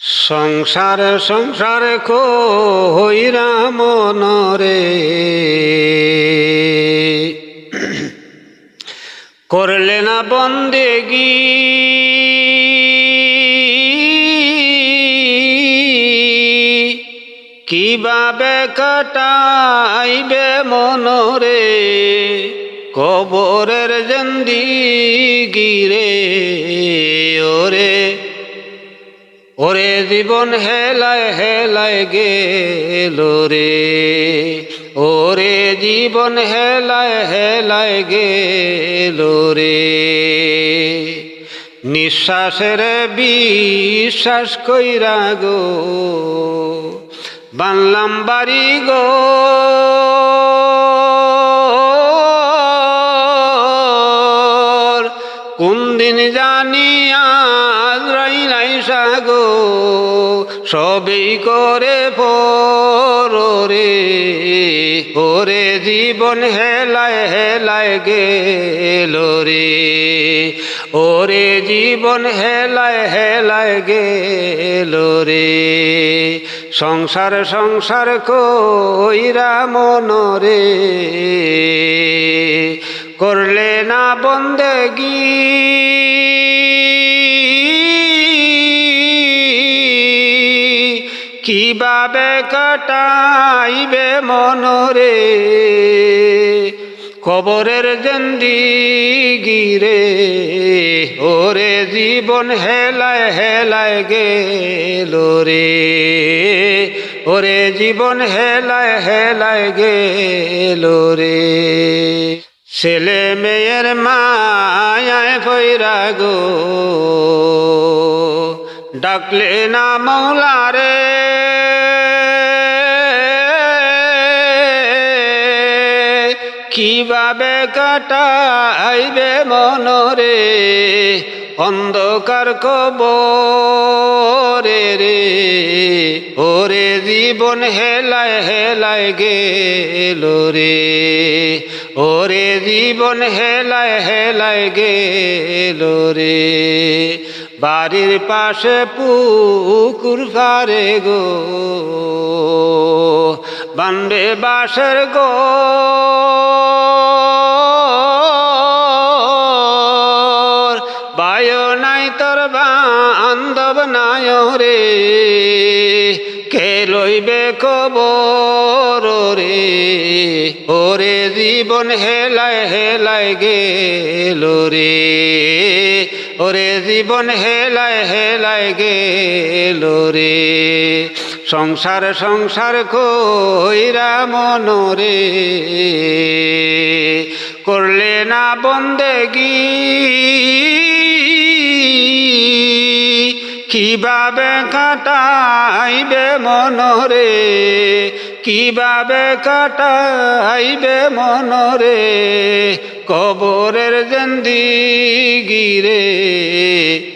সংসার সংসার কো হইরা মনরে। করলে না বন্দেগি। কীভাবে কাটাইবে মনরে? কবরের জন্দি গিরে ওরে ওরে জীবন হেলায় হেলায় গেল রে। ওরে জীবন হেলায় হেলায় গেল রে। নিঃশ্বাসের বিশ্বাস কইরা গো, বানলাম বাড়ি গো। কোন দিন জানি নাই সাগো সবই করে পরে ওরে জীবন হেলায় হেলায় গেল রে। ওরে জীবন হেলায় হেলায় গেল রে। সংসার সংসার কইরা মনরে করলে না বন্দেগি। কীভাবে কাটাইবে মনরে? কবরের জন্দি গিরে ওরে জীবন হেলায় হেলায় গেল রে। ওরে জীবন হেলায় হেলায় গেল রে। ছেলে মেয়ের মায়ায় ফৈরা গো। ডাকলে না মৌলারে কীভাবে কাটাইবে মনরে, অন্ধকার কবরে রে। ওরে জীবন হেলায় হেলায় গেল রে। ওরে জীবন হেলায় হেলায় গেল রে। বাড়ির পাশে পুকুর ফারে গো। বান্ডে বাসের গো। বায় নাই তোর বান্ধব নাই রে লইবে কবর রে। ওরে জীবন হেলায় হেলায় গেল রে। ওরে জীবন হেলায় হেলায় গেল রে। সংসার সংসার কইরা মনরে করলে না বন্দেগি। কীভাবে কাটাইবে মনরে? কীভাবে কাটাইবে মনরে? কবরের জন্দি গিরে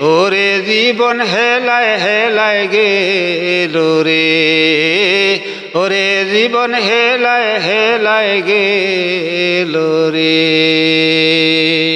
ওরে জীবন হেলায় হেলায় গেল রে। ওরে জীবন হেলায় হেলায় গেল রে।